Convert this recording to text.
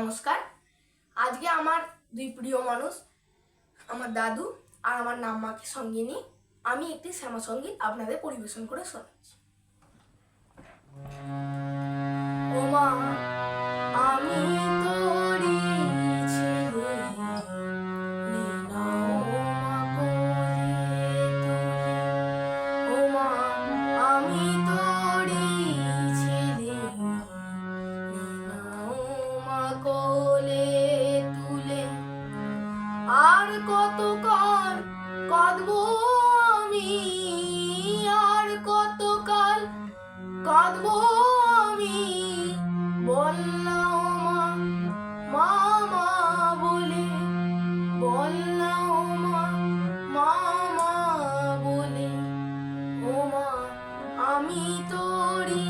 নমস্কার। আজকে আমার দুই প্রিয় মানুষ, আমার দাদু আর আমার নাম মাকে সঙ্গে নিয়ে আমি একটি শ্যামা সংগীত আপনাদের পরিবেশন করে শোনাচ্ছি। ও মা আমি তোরি কোলে তুলে। আর কতকাল কাঁদবো আমি? আর কতকাল কাঁদবো আমি? বল না মা মামা বলে। বল না মা মামা বলে। ও মা, আমি তোরি